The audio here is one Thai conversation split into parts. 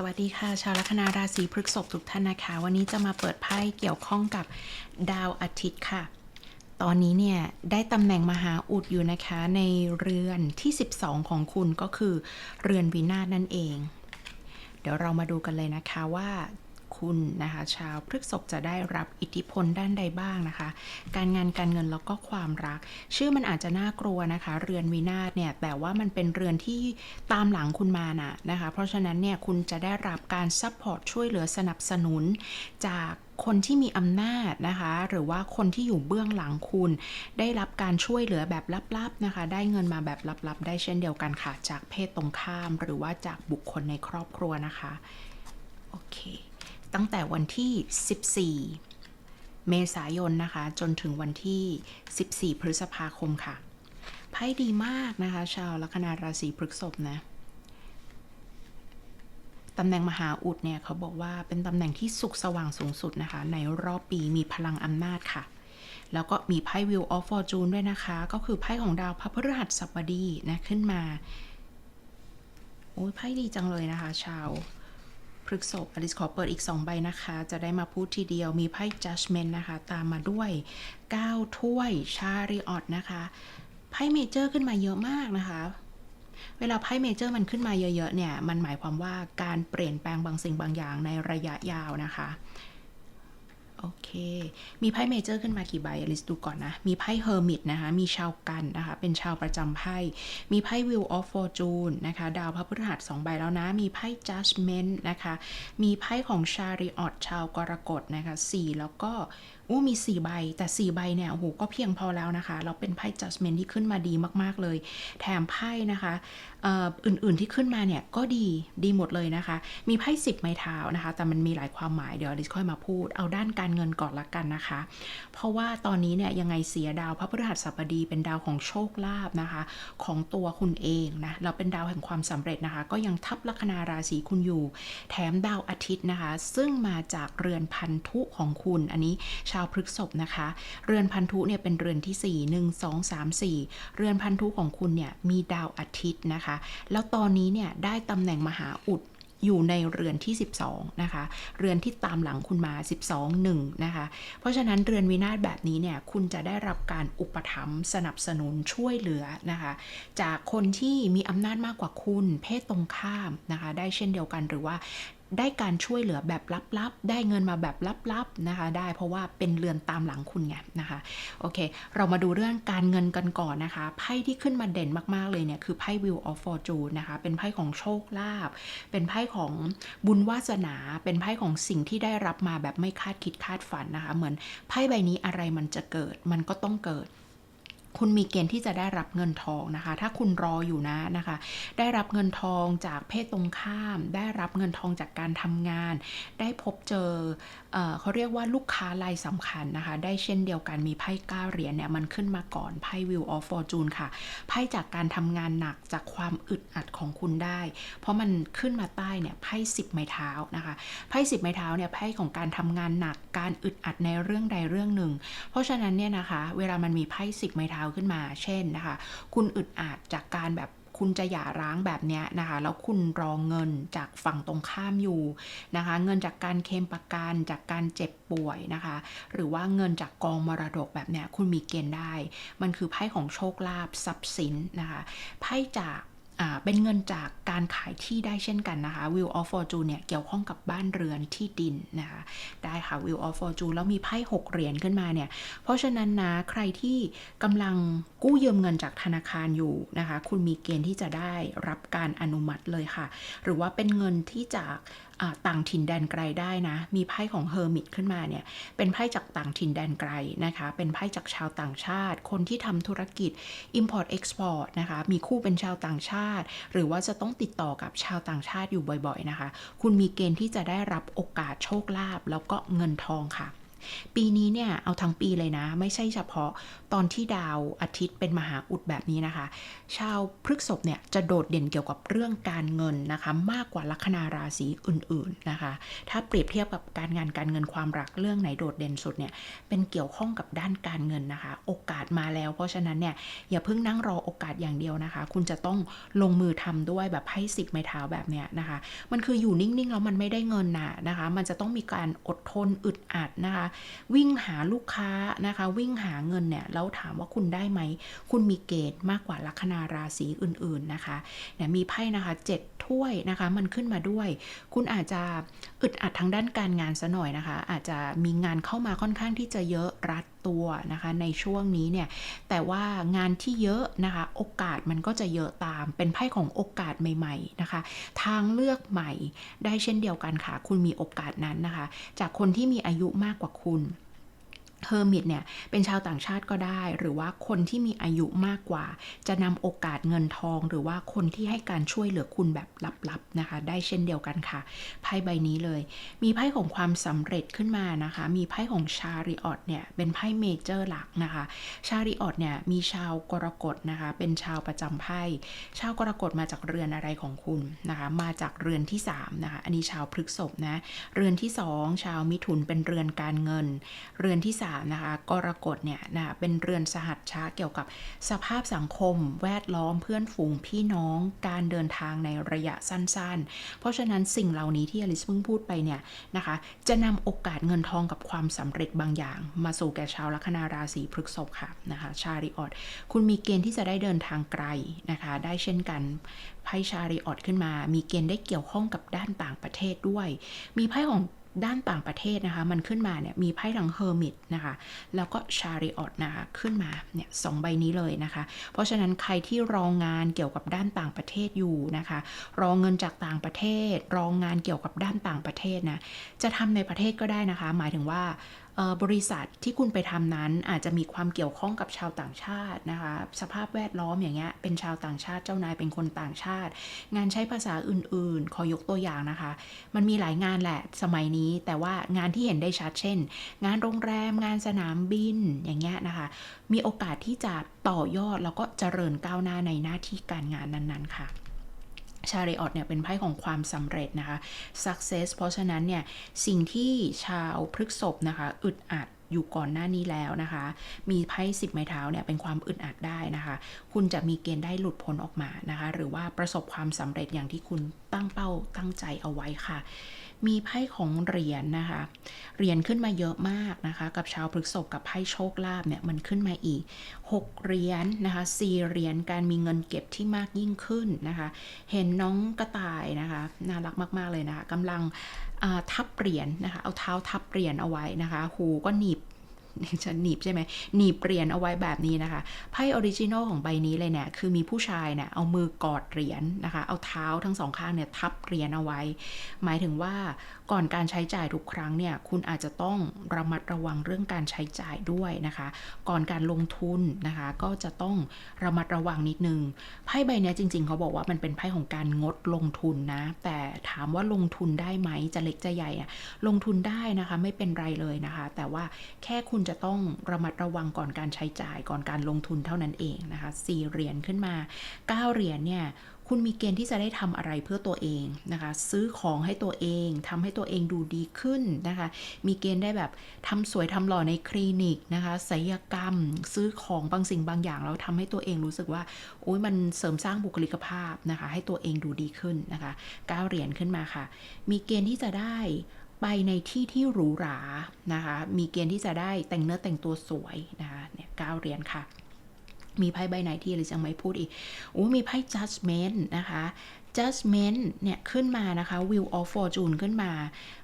สวัสดีค่ะชาวลัคนาราศีพฤษภทุกท่านนะคะ วันนี้จะมาเปิดไพ่เกี่ยวข้องกับดาวอาทิตย์ค่ะ ตอนนี้เนี่ยได้ตำแหน่งมหาอุดอยู่นะคะ ในเรือนที่ 12 ของคุณก็คือเรือนวินาศนั่นเอง เดี๋ยวเรามาดูกันเลยนะคะว่า คุณนะคะชาวพฤกษภจะได้รับอิทธิพลด้านใดบ้างนะคะ การงานการเงินแล้วก็ความรัก ชื่อมันอาจจะน่ากลัวนะคะ เรือนวินาศเนี่ยแต่ว่ามันเป็นเรือนที่ตามหลังคุณมานะนะคะ เพราะฉะนั้นเนี่ยคุณจะได้รับการซัพพอร์ตช่วยเหลือสนับสนุนจากคนที่มีอำนาจนะคะ หรือว่าคนที่อยู่เบื้องหลังคุณ ได้รับการช่วยเหลือแบบลับๆนะคะ ได้เงินมาแบบลับๆ ได้เช่นเดียวกันค่ะ จากเพศตรงข้าม หรือว่าจากบุคคลในครอบครัวนะคะ โอเค ตั้งแต่วันที่ 14 เมษายนนะคะ จนถึงวันที่ 14 พฤษภาคมค่ะไพ่ดีมากนะคะ ชาวลัคนาราศีพฤษภนะตำแหน่งมหาอุดเนี่ยเขาบอกว่าเป็นตำแหน่งที่สุขสว่างสูงสุดนะคะ ในรอบปีมีพลังอำนาจค่ะ แล้วก็มีไพ่ Wheel of Fortune ด้วยนะคะ ก็คือไพ่ของดาวพระพฤหัสบดีนะ ขึ้นมา โอ้ยไพ่ดีจังเลยนะคะ ชาว พฤกษบอลิสขอเปิดอีก 2 ใบนะคะ จะได้มาพูดทีเดียวมีไพ่ Judgment นะคะ ตามมาด้วย 9 ถ้วย ชาริออตนะคะไพ่เมเจอร์ขึ้นมาเยอะมากนะคะเวลาไพ่เมเจอร์มันขึ้นมาเยอะๆเนี่ย มันหมายความว่าการเปลี่ยนแปลงบางสิ่งบางอย่างในระยะยาวนะคะ โอเค มีไพ่เมเจอร์ขึ้นมากี่ใบอลิสดูก่อนนะ มีไพ่เฮอร์มิตนะคะ มีชาวกันนะคะ เป็นชาวประจำไพ่ มีไพ่วิวออฟฟอร์จูนนะคะ ดาวพระพฤหัสสองใบแล้วนะ มีไพ่จัสเมนต์นะคะ มีไพ่ของชาริออตชาวกรกฎนะคะสี่แล้วก็ อู้มี 4 ใบ แต่ 4 ใบเนี่ยโอ้โหก็เพียงพอแล้วนะคะ เราเป็นไพ่ Judgment ที่ขึ้นมาดีมากๆเลย แถมไพ่นะคะอื่นๆที่ขึ้นมาเนี่ยก็ดีดีหมดเลยนะคะ มีไพ่10ไม้เท้านะคะ แต่มันมีหลายความหมายเดี๋ยวอลิสค่อยมาพูด เอาด้านการเงินก่อนละกันนะคะ เพราะว่าตอนนี้เนี่ยยังไงเสียดาวพระพฤหัสบดีเป็นดาวของโชคลาภนะคะ ของตัวคุณเองนะเราเป็นดาวแห่งความสำเร็จนะคะ ก็ยังทับลัคนาราศีคุณอยู่ แถมดาวอาทิตย์นะคะ ซึ่งมาจากเรือนพันธุของคุณอันนี้ชาวพฤกษภนะคะ เรือนพันธุเนี่ยเป็นเรือนที่ 4 1 2 3 4 เรือนพันธุของคุณเนี่ยมีดาวอาทิตย์นะคะ แล้วตอนนี้เนี่ยได้ตำแหน่งมหาอุดอยู่ในเรือนที่ 12 นะคะ เรือนที่ตามหลังคุณมา 12 1 นะคะ เพราะฉะนั้นเรือนวินาศแบบนี้เนี่ย คุณจะได้รับการอุปถัมภ์สนับสนุนช่วยเหลือนะคะ จากคนที่มีอำนาจมากกว่าคุณ เพศตรงข้ามนะคะ ได้เช่นเดียวกันหรือว่า ได้การช่วยเหลือแบบลับๆ ได้เงินมาแบบลับๆนะคะ ได้เพราะว่าเป็นเรือนตามหลังคุณไงนะคะ โอเค เรามาดูเรื่องการเงินกันก่อนนะคะ ไพ่ที่ขึ้นมาเด่นมากๆเลยเนี่ย คือไพ่ Wheel of Fortune นะคะ เป็นไพ่ของโชคลาภ เป็นไพ่ของบุญวาสนา เป็นไพ่ของสิ่งที่ได้รับมาแบบไม่คาดคิดคาดฝันนะคะ เหมือนไพ่ใบนี้อะไรมันจะเกิด มันก็ต้องเกิด คุณมีเกณฑ์ที่จะได้รับเงินทองนะคะ ถ้าคุณรออยู่นะนะคะ ได้รับเงินทองจากเพศตรงข้าม ได้รับเงินทองจากการทำงาน ได้พบเจอเออเขาเรียกว่าลูกค้ารายสำคัญนะคะ ได้เช่นเดียวกันมีไพ่ก้าเหรียญเนี่ยมันขึ้นมาก่อนไพ่ Wheel of Fortune ค่ะไพ่จากการทำงานหนักจากความอึดอัดของคุณได้ เพราะมันขึ้นมาใต้เนี่ยไพ่สิบไม้เท้านะคะไพ่สิบไม้เท้าเนี่ยไพ่ของการทำงานหนักการอึดอัดในเรื่องใดเรื่องหนึ่ง เพราะฉะนั้นเนี่ยนะคะ เวลามันมีไพ่สิบไม้เท้าขึ้นมา เช่นนะคะ คุณอึดอัดจากการแบบคุณจะหย่าร้างแบบนี้นะคะ แล้วคุณรอเงินจากฝั่งตรงข้ามอยู่นะคะ เงินจากการเคลมประกันจากการเจ็บป่วยนะคะ หรือว่าเงินจากกองมรดกแบบนี้คุณมีเกณฑ์ได้ มันคือไพ่ของโชคลาภทรัพย์สินนะคะ ไพ่จาก เป็นเงินจากการขายที่ได้เช่นกันนะคะ Will of Fortune เนี่ยเกี่ยวข้องกับบ้านเรือนที่ดินนะคะได้ค่ะ Will of Fortune แล้วมีไพ่6เหรียญขึ้นมาเนี่ยเพราะฉะนั้นนะใครที่กำลังกู้ยืมเงินจากธนาคารอยู่นะคะ คุณมีเกณฑ์ที่จะได้รับการอนุมัติเลยค่ะ หรือว่าเป็นเงินที่จาก ต่างถิ่นแดนไกลได้นะ มีไพ่ของเฮอร์มิตขึ้นมาเนี่ย เป็นไพ่จากต่างถิ่นแดนไกลนะคะ เป็นไพ่จากชาวต่างชาติ คนที่ทำธุรกิจ Import Export นะคะ มีคู่เป็นชาวต่างชาติ หรือว่าจะต้องติดต่อกับชาวต่างชาติอยู่บ่อยๆนะคะ คุณมีเกณฑ์ที่จะได้รับโอกาสโชคลาภแล้วก็เงินทองค่ะ ปีนี้เนี่ยเอาทั้งปีเลยนะ ไม่ใช่เฉพาะตอนที่ดาวอาทิตย์เป็นมหาอุดแบบนี้นะคะ ชาวพฤกษภเนี่ยจะโดดเด่นเกี่ยวกับเรื่องการเงินนะคะ มากกว่าลัคนาราศีอื่นๆนะคะ ถ้าเปรียบเทียบกับการงานการเงินความรักเรื่องไหนโดดเด่นสุดเนี่ยเป็นเกี่ยวข้องกับด้านการเงินนะคะ โอกาสมาแล้ว เพราะฉะนั้นเนี่ยอย่าเพิ่งนั่งรอโอกาสอย่างเดียวนะคะ คุณจะต้องลงมือทำด้วยแบบให้สิบไม้เท้าแบบเนี้ยนะคะ มันคืออยู่นิ่งๆแล้วมันไม่ได้เงินน่ะนะคะ มันจะต้องมีการอดทนอึดอัดนะคะวิ่งหาลูกค้านะคะ วิ่งหาเงินเนี่ยแล้วถามว่าคุณได้ไหม คุณมีเกณฑ์มากกว่าลัคนาราศีอื่นๆนะคะเนี่ยมีไพ่นะคะเจ็ดถ้วยนะคะ มันขึ้นมาด้วย คุณอาจจะอึดอัดทางด้านการงานซะหน่อยนะคะ อาจจะมีงานเข้ามาค่อนข้างที่จะเยอะรัดตัวนะคะในช่วงนี้เนี่ยแต่ว่างานที่เยอะนะคะโอกาสมันก็จะเยอะตามเป็นไพ่ของโอกาสใหม่ๆนะคะ ทางเลือกใหม่ได้เช่นเดียวกันค่ะ คุณมีโอกาสนั้นนะคะ จากคนที่มีอายุมากกว่าคุณ เฮอร์มิตเนี่ยเป็นชาวต่างชาติก็ได้ หรือว่าคนที่มีอายุมากกว่า จะนำโอกาสเงินทอง หรือว่าคนที่ให้การช่วยเหลือคุณแบบลับๆนะคะ ได้เช่นเดียวกันค่ะไพ่ใบนี้เลย มีไพ่ของความสำเร็จขึ้นมานะคะ มีไพ่ของชาริออตเนี่ยเป็นไพ่เมเจอร์หลักนะคะ ชาริออตเนี่ยมีชาวกรกฎนะคะ เป็นชาวประจำไพ่ชาวกรกฎมาจากเรือนอะไรของคุณนะคะ มาจากเรือนที่3นะคะอันนี้ชาวพฤษภนะเรือนที่ 2 ชาวมิถุนเป็นเรือนการเงิน เรือนที่3นะคะกรกฎเนี่ยนะเป็นเรือนสหัชชะเกี่ยวกับสภาพสังคม แวดล้อมเพื่อนฝูงพี่น้องการเดินทางในระยะสั้นๆ เพราะฉะนั้นสิ่งเหล่านี้ที่อลิสเพิ่งพูดไปเนี่ยนะคะจะนำโอกาสเงินทองกับความสำเร็จบางอย่าง มาสู่แก่ชาวลัคนาราศีพฤษภค่ะนะคะชาริออตคุณมีเกณฑ์ที่จะได้เดินทางไกลนะคะได้เช่นกันไพ่ชาริออตขึ้นมา มีเกณฑ์ได้เกี่ยวข้องกับด้านต่างประเทศด้วย มีไพ่ของ ด้านต่างประเทศนะคะ มันขึ้นมาเนี่ยมีไพ่ทั้งเฮอร์มิตนะคะ แล้วก็ชาริออตนะคะ ขึ้นมาเนี่ยสองใบนี้เลยนะคะ เพราะฉะนั้นใครที่รองงานเกี่ยวกับด้านต่างประเทศอยู่นะคะ รองเงินจากต่างประเทศ รองงานเกี่ยวกับด้านต่างประเทศนะ จะทำในประเทศก็ได้นะคะ หมายถึงว่า บริษัทที่คุณไปทำนั้นอาจจะมีความเกี่ยวข้องกับชาวต่างชาตินะคะ สภาพแวดล้อมอย่างเงี้ยเป็นชาวต่างชาติเจ้านายเป็นคนต่างชาติ งานใช้ภาษาอื่นๆ ขอยกตัวอย่างนะคะ มันมีหลายงานแหละสมัยนี้แต่ว่างานที่เห็นได้ชัดเช่น งานโรงแรม งานสนามบินอย่างเงี้ยนะคะ มีโอกาสที่จะต่อยอดแล้วก็เจริญก้าวหน้าในหน้าที่การงานนั้นๆค่ะ ชาริออตเนี่ยเป็นไพ่ของความสำเร็จนะคะ success เพราะฉะนั้นเนี่ยสิ่งที่ชาวพฤกษบนะคะอึดอัด อยู่ก่อนหน้านี้แล้วนะคะ มีไพ่สิบไม้เท้าเนี่ยเป็นความอึดอัดได้นะคะ คุณจะมีเกณฑ์ได้หลุดพ้นออกมานะคะ หรือว่าประสบความสำเร็จอย่างที่คุณตั้งเป้าตั้งใจเอาไว้ค่ะ มีไพ่ของเหรียญนนะคะ เหรียญขึ้นมาเยอะมากนะคะ กับชาวพฤกษภกับไพ่โชคลาภเนี่ยมันขึ้นมาอีก 6เหรียญนนะคะสี่เหรียญการมีเงินเก็บที่มากยิ่งขึ้นนะคะ เห็นน้องกระต่ายนะคะน่ารักมาก ๆเลยนะคะกำลัง ทับเหรียญนนะคะ เอาเท้าทับเหรียญเอาไว้นะคะ หูก็หนีบจะหนีบใช่ไหมหนีบเหรียญเอาไว้แบบนี้นะคะไพ่ออริจินอลของใบนี้เลยเนี่ยคือมีผู้ชายเนี่ยเอามือกอดเหรียญนะคะ เอาเท้าทั้งสองข้างเนี่ยทับเหรียญเอาไว้ หมายถึงว่า ก่อนการใช้จ่ายทุกครั้งเนี่ยคุณอาจจะต้องระมัดระวังเรื่องการใช้จ่ายด้วยนะคะ ก่อนการลงทุนนะคะ ก็จะต้องระมัดระวังนิดนึงไพ่ใบนี้จริง ๆ เขาบอกว่ามันเป็นไพ่ของการงดลงทุนนะ แต่ถามว่าลงทุนได้ไหมจะเล็กจะใหญ่อะลงทุนได้นะคะไม่เป็นไรเลยนะคะ แต่ว่าแค่คุณจะต้องระมัดระวังก่อนการใช้จ่าย ก่อนการลงทุนเท่านั้นเองนะคะสี่เหรียญขึ้นมา9เหรียญเนี่ย คุณมีเกณฑ์ที่จะได้ทำอะไรเพื่อตัวเองนะคะ ซื้อของให้ตัวเองทำให้ตัวเองดูดีขึ้นนะคะ มีเกณฑ์ได้แบบทำสวยทำหล่อในคลินิกนะคะศัลยกรรม ซื้อของบางสิ่งบางอย่างแล้วทำให้ตัวเองรู้สึกว่าโอ้ยมันเสริมสร้างบุคลิกภาพนะคะ ให้ตัวเองดูดีขึ้นนะคะก้าวเหรียญขึ้นมาค่ะ มีเกณฑ์ที่จะได้ไปในที่ที่หรูหรานะคะ มีเกณฑ์ที่จะได้แต่งเนื้อแต่งตัวสวยนะคะเนี่ยก้าเหรียญค่ะ มีไพ่ใบไหนที่ลิยังไม่พูดอีกโอ้มีไพ่ judgment นะคะ judgment เนี่ยขึ้นมานะคะ wheel of fortune ขึ้นมา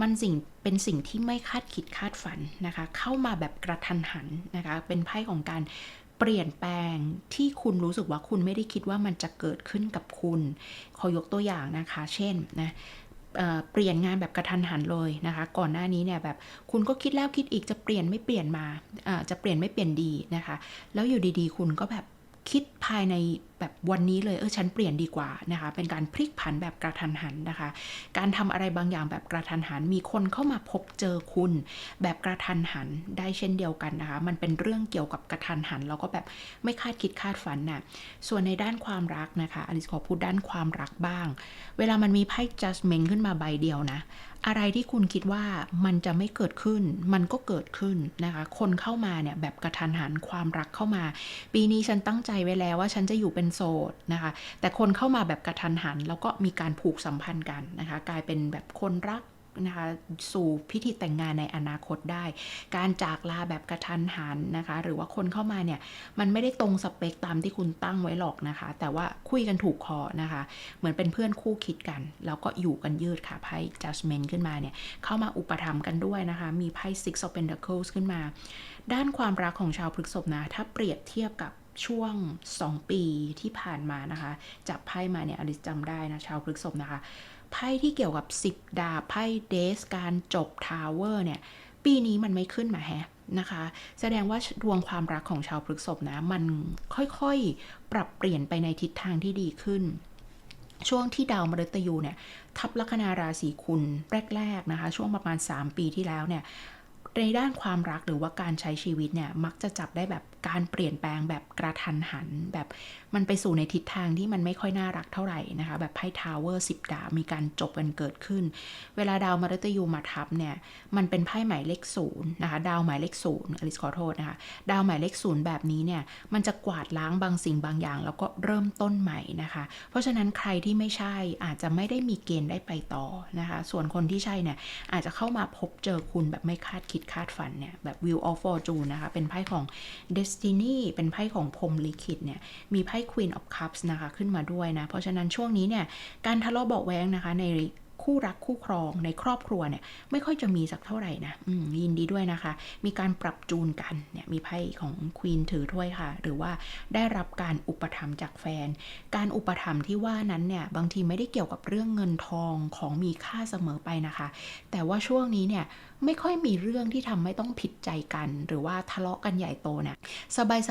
มันสิ่งเป็นสิ่งที่ไม่คาดคิดคาดฝันนะคะ เข้ามาแบบกระทันหันนะคะ เป็นไพ่ของการเปลี่ยนแปลงที่คุณรู้สึกว่าคุณไม่ได้คิดว่ามันจะเกิดขึ้นกับคุณ ขอยกตัวอย่างนะคะ เช่นนะ เปลี่ยนงานแบบกระทันหันเลยนะคะ ก่อนหน้านี้เนี่ยแบบคุณก็คิดแล้วคิดอีกจะเปลี่ยนไม่เปลี่ยนมาจะเปลี่ยนไม่เปลี่ยนดีนะคะ แล้วอยู่ดีๆ คุณก็แบบ คิดภายในแบบวันนี้เลยเออฉันเปลี่ยนดีกว่านะคะ เป็นการพลิกผันแบบกระทันหันนะคะ การทำอะไรบางอย่างแบบกระทันหัน มีคนเข้ามาพบเจอคุณ แบบกระทันหันได้เช่นเดียวกันนะคะ มันเป็นเรื่องเกี่ยวกับกระทันหัน แล้วก็แบบไม่คาดคิดคาดฝันน่ะส่วนในด้านความรักนะคะอลิสขอพูดด้านความรักบ้าง เวลามันมีไพ่ judgment ขึ้นมาใบเดียวนะ อะไรที่คุณคิดว่ามันจะไม่เกิดขึ้น มันก็เกิดขึ้นนะคะ คนเข้ามาเนี่ยแบบกระทันหันความรักเข้ามา ปีนี้ฉันตั้งใจไว้แล้วว่าฉันจะอยู่เป็นโสดนะคะ แต่คนเข้ามาแบบกระทันหัน แล้วก็มีการผูกสัมพันธ์กันนะคะ กลายเป็นแบบคนรัก นะคะสู่พิธีแต่งงานในอนาคตได้ การจากลาแบบกระทันหันนะคะ หรือว่าคนเข้ามาเนี่ย มันไม่ได้ตรงสเปคตามที่คุณตั้งไว้หรอกนะคะ แต่ว่าคุยกันถูกคอนะคะ เหมือนเป็นเพื่อนคู่คิดกัน แล้วก็อยู่กันยืดค่ะไพ่ judgment ขึ้นมาเนี่ย เข้ามาอุปถัมภ์กันด้วยนะคะ มีไพ่ six of pentacles ขึ้นมา ด้านความรักของชาวพฤกษภนะ ถ้าเปรียบเทียบกับช่วง 2 ปีที่ผ่านมานะคะ จับไพ่มาเนี่ยอลิสจำได้นะ ชาวพฤกษภนะคะ ไพ่ที่เกี่ยวกับ 10 ดาบไพ่เดสการจบทาวเวอร์เนี่ย ปีนี้มันไม่ขึ้นมาแฮะนะคะ แสดงว่าดวงความรักของชาวพฤกษภนะ มันค่อยๆ ปรับเปลี่ยนไปในทิศทางที่ดีขึ้น ช่วงที่ดาวมฤตยูเนี่ย ทับลัคนาราศีคุณแรก ๆ นะคะ ช่วงประมาณ 3 ปีที่แล้วเนี่ย ในด้านความรักหรือว่าการใช้ชีวิตเนี่ยมักจะจับได้แบบการเปลี่ยนแปลงแบบกระทันหัน แบบมันไปสู่ในทิศทางที่มันไม่ค่อยน่ารักเท่าไหร่นะคะ แบบไพ่ทาวเวอร์สิบดาวมีการจบกันเกิดขึ้น เวลาดาวมฤตยูมาทับเนี่ยมันเป็นไพ่หมายเลขศูนย์นะคะดาวหมายเลขศูนย์อลิสขอโทษนะคะดาวหมายเลขศูนย์แบบนี้เนี่ยมันจะกวาดล้างบางสิ่งบางอย่าง แล้วก็เริ่มต้นใหม่นะคะ เพราะฉะนั้นใครที่ไม่ใช่อาจจะไม่ได้มีเกณฑ์ได้ไปต่อนะคะ ส่วนคนที่ใช่เนี่ยอาจจะเข้ามาพบเจอคุณแบบไม่คาดคิดคาดฝันเนี่ยแบบ Wheel of Fortune นะคะ เป็นไพ่ของ Destiny เป็นไพ่ของพรมลิขิตเนี่ย มีไพ่ Queen of Cups นะคะ ขึ้นมาด้วยนะ เพราะฉะนั้นช่วงนี้เนี่ย การทะเลาะเบาแว้งนะคะใน คู่รักคู่ครองในครอบครัวเนี่ยไม่ค่อยจะมีสักเท่าไหร่นะยินดีด้วยนะคะ มีการปรับจูนกันเนี่ยมีไพ่ของควีนถือถ้วยค่ะ หรือว่าได้รับการอุปถัมภ์จากแฟน การอุปถัมภ์ที่ว่านั้นเนี่ยบางทีไม่ได้เกี่ยวกับเรื่องเงินทองของมีค่าเสมอไปนะคะ แต่ว่าช่วงนี้เนี่ยไม่ค่อยมีเรื่องที่ทำให้ต้องผิดใจกัน หรือว่าทะเลาะกันใหญ่โตเนี่ย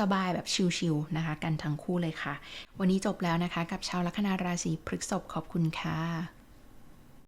สบายๆแบบชิลๆนะคะ กันทั้งคู่เลยค่ะ วันนี้จบแล้วนะคะ กับชาวลัคนาราศีพฤษภขอบคุณค่ะ